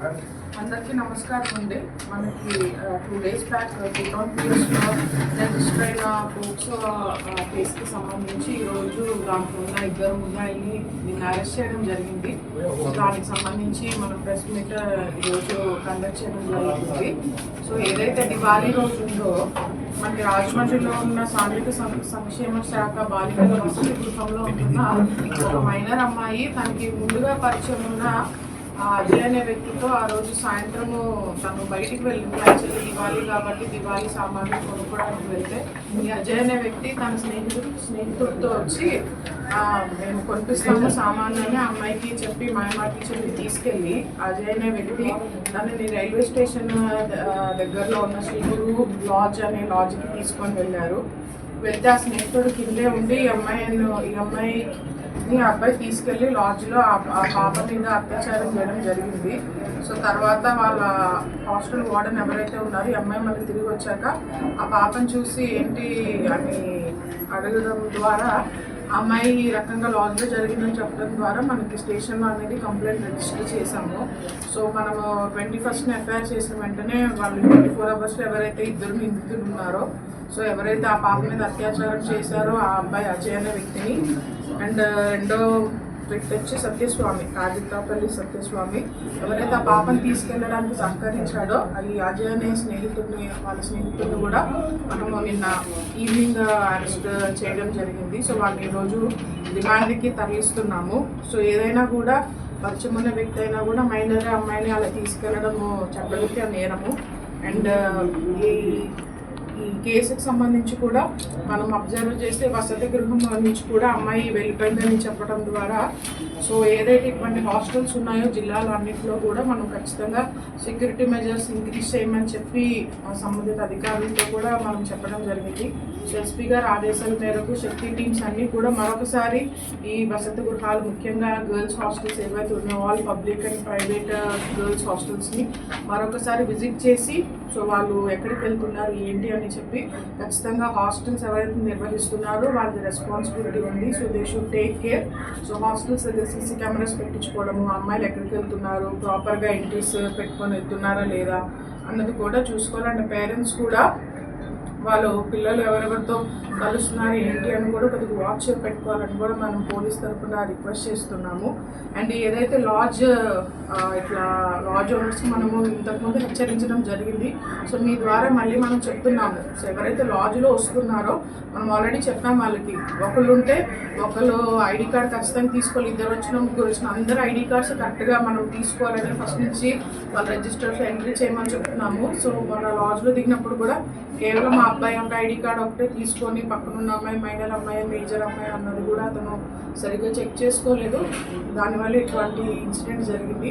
అందరికీ నమస్కారం అండి. మనకి టూ డేస్ బ్యాక్ టౌన్ పిఎస్లో రిజిస్టర్ అయిన పోక్సో కేసుకి సంబంధించి ఈరోజు దాంట్లో ఉన్న ఇద్దరు ఉన్నాయని నిన్న అరెస్ట్ చేయడం జరిగింది. దానికి సంబంధించి మనం ప్రెస్ మీట్ ఈరోజు కండక్ట్ చేయడం జరుగుతుంది సో ఏదైతే దివాళీ రోజు ఉందో మనకి రాజమండ్రిలో ఉన్న సాంఘిక సం- సంక్షేమ శాఖ బాలికల వసతి గృహంలో ఉంటున్న ఒక మైనర్ అమ్మాయి తనకి ముందుగా పరిచయం ఉన్న ఆ అజయ్ అనే వ్యక్తితో ఆ రోజు సాయంత్రము తను బయటికి వెళ్ళింది. యాక్చువల్లీ దివాళీ కాబట్టి దివాళీ సామాన్లు కొనుక్కోవడానికి వెళ్తే ఈ అజయ్ అనే వ్యక్తి తన స్నేహితుడు స్నేహితుడితో వచ్చి మేము కొనిపిస్తాము సామాన్లు అని ఆ అమ్మాయికి చెప్పి మాయమాటికి చెప్పి తీసుకెళ్ళి అజయ్ అనే వ్యక్తి తనని రైల్వే స్టేషన్ దగ్గరలో ఉన్న శ్రీగురు లాడ్జ్ అనే లాడ్జ్కి తీసుకొని వెళ్ళారు. వెళ్తే ఆ స్నేహితుడు కిందే ఉండి ఈ అమ్మాయి ఈ అమ్మాయి మీ అబ్బాయి తీసుకెళ్ళి లాడ్జ్లో ఆ పాప మీద అత్యాచారం చేయడం జరిగింది. సో తర్వాత వాళ్ళ హాస్టల్ వార్డెన్ ఎవరైతే ఉన్నారో ఈ అమ్మాయి మళ్ళీ తిరిగి వచ్చాక ఆ పాపను చూసి ఏంటి అని అడగడం ద్వారా అమ్మాయి ఈ రకంగా లాడ్జ్లో జరిగిందని చెప్పడం ద్వారా మనకి స్టేషన్లో అనేది కంప్లైంట్ రిజిస్టర్ చేశాము. సో మనము ట్వంటీ ఫస్ట్ని ఎఫ్ఐఆర్ చేసిన వెంటనే వాళ్ళు ట్వంటీ ఫోర్ అవర్స్లో ఎవరైతే ఇద్దరు నిందితులు ఉన్నారో సో ఎవరైతే ఆ పాప మీద అత్యాచారం చేశారో ఆ అబ్బాయి అజయ్ అనే వ్యక్తిని అండ్ రెండో పెట్టొచ్చి వచ్చి సత్యస్వామి కాజితాపల్లి సత్యస్వామి. ఎవరైతే ఆ పాపను తీసుకెళ్ళడానికి సహకరించాడో అది అజయ్ అనే స్నేహితుడిని వాళ్ళ స్నేహితుడిని కూడా మనము నిన్న ఈవినింగ్ అరెస్ట్ uh, చేయడం జరిగింది. సో వాళ్ళని ఈరోజు రిమాండ్కి తరలిస్తున్నాము. సో ఏదైనా కూడా పరిచయం ఉన్న వ్యక్తి అయినా కూడా మైనర్ అమ్మాయిని అలా తీసుకెళ్ళడము చట్టరీత్యా నేరము. అండ్ uh, ఈ కేసుకు సంబంధించి కూడా మనం అబ్జర్వ్ చేస్తే వసతి గృహం నుంచి కూడా అమ్మాయి వెళ్ళిపోయిందని చెప్పడం ద్వారా సో ఏదైతే ఇటువంటి హాస్టల్స్ ఉన్నాయో జిల్లాలో అన్నింటిలో కూడా మనం ఖచ్చితంగా సెక్యూరిటీ మెజర్స్ ఇంక్రీజ్ చేయమని చెప్పి సంబంధిత అధికారులతో కూడా మనం చెప్పడం జరిగింది. సో ఎస్పీ గారు ఆదేశాల మేరకు శక్తి టీమ్స్ అన్నీ కూడా మరొకసారి ఈ వసతి గృహాలు ముఖ్యంగా గర్ల్స్ హాస్టల్స్ ఏవైతే ఉన్నాయో all public and private girls హాస్టల్స్ని మరొకసారి విజిట్ చేసి సో వాళ్ళు ఎక్కడికి వెళ్తున్నారు ఏంటి అని అని చెప్పి ఖచ్చితంగా హాస్టల్స్ ఎవరైతే నిర్వహిస్తున్నారో వాళ్ళది రెస్పాన్సిబిలిటీ ఉంది. So they should take care so hostels దగ్గర సీసీ కెమెరాస్ పెట్టించుకోవడము అమ్మాయిలు ఎక్కడికి వెళ్తున్నారు ప్రాపర్గా ఎంట్రీస్ పెట్టుకొని వెళ్తున్నారా లేదా అన్నది కూడా చూసుకోవాలంటే పేరెంట్స్ కూడా వాళ్ళు పిల్లలు ఎవరెవరితో కలుస్తున్నారు ఏంటి అని కూడా కొద్దిగా వాచ్ పెట్టుకోవాలని కూడా మనం పోలీస్ తరఫున రిక్వెస్ట్ చేస్తున్నాము. అండ్ ఏదైతే లాడ్జ్ ఇట్లా లాడ్జ్ ఓనర్స్ మనము ఇంతకుముందు హెచ్చరించడం జరిగింది. సో మీ ద్వారా మళ్ళీ మనం చెప్తున్నాము. సో ఎవరైతే లాడ్జ్లో వస్తున్నారో మనం ఆల్రెడీ చెప్పాం వాళ్ళకి. ఒకళ్ళు ఉంటే ఒకళ్ళు ఐడి కార్డ్ ఖచ్చితంగా తీసుకోవాలి. ఇద్దరు వచ్చిన ముగ్గురు వచ్చిన అందరు ఐడి కార్డ్స్ కరెక్ట్గా మనం తీసుకోవాలని ఫస్ట్ నుంచి వాళ్ళ రిజిస్టర్స్ ఎంట్రీ చేయమని చెప్తున్నాము. సో మన లాడ్జ్లో దిగినప్పుడు కూడా కేవలం మా అబ్బాయి యొక్క ఐడి కార్డ్ ఒకటే తీసుకొని పక్కనున్న అమ్మాయి మైనర్ అమ్మాయి మేజర్ అమ్మాయి అన్నది కూడా అతను సరిగ్గా చెక్ చేసుకోలేదు. దానివల్ల ఇటువంటి ఇన్సిడెంట్ జరిగింది.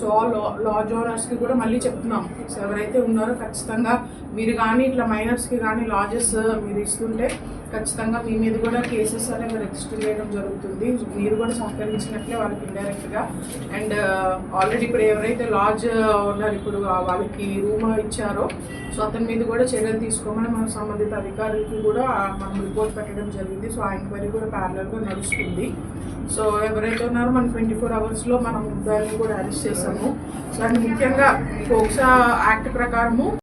సో లా లా ఓనర్స్కి కూడా మళ్ళీ చెప్తున్నాం. సో ఎవరైతే ఉన్నారో ఖచ్చితంగా మీరు కానీ ఇట్లా మైనర్స్కి కానీ లాడ్జెస్ uh, మీరు ఇస్తుంటే ఖచ్చితంగా మీ మీద కూడా కేసెస్ అనేవి రిజిస్టర్ చేయడం జరుగుతుంది. మీరు కూడా సహకరించినట్లే వాళ్ళకి ఇండైరెక్ట్గా అండ్ ఆల్రెడీ ఇప్పుడు ఎవరైతే లాడ్జ్ uh, ఉన్నారు ఇప్పుడు వాళ్ళకి రూమ్ ఇచ్చారో సో అతని మీద కూడా చర్యలు తీసుకోమని మన సంబంధిత అధికారులకి కూడా మనం రిపోర్ట్ పెట్టడం జరిగింది. సో ఆ ఎంక్వైరీ కూడా ప్యారలల్గా నడుస్తుంది. సో ఎవరైతే ఉన్నారో మనం ట్వంటీ ఫోర్ అవర్స్లో మనం దాన్ని కూడా అరెస్ట్ చేసాం సో అండ్ ముఖ్యంగా పోక్సా యాక్ట్ ప్రకారము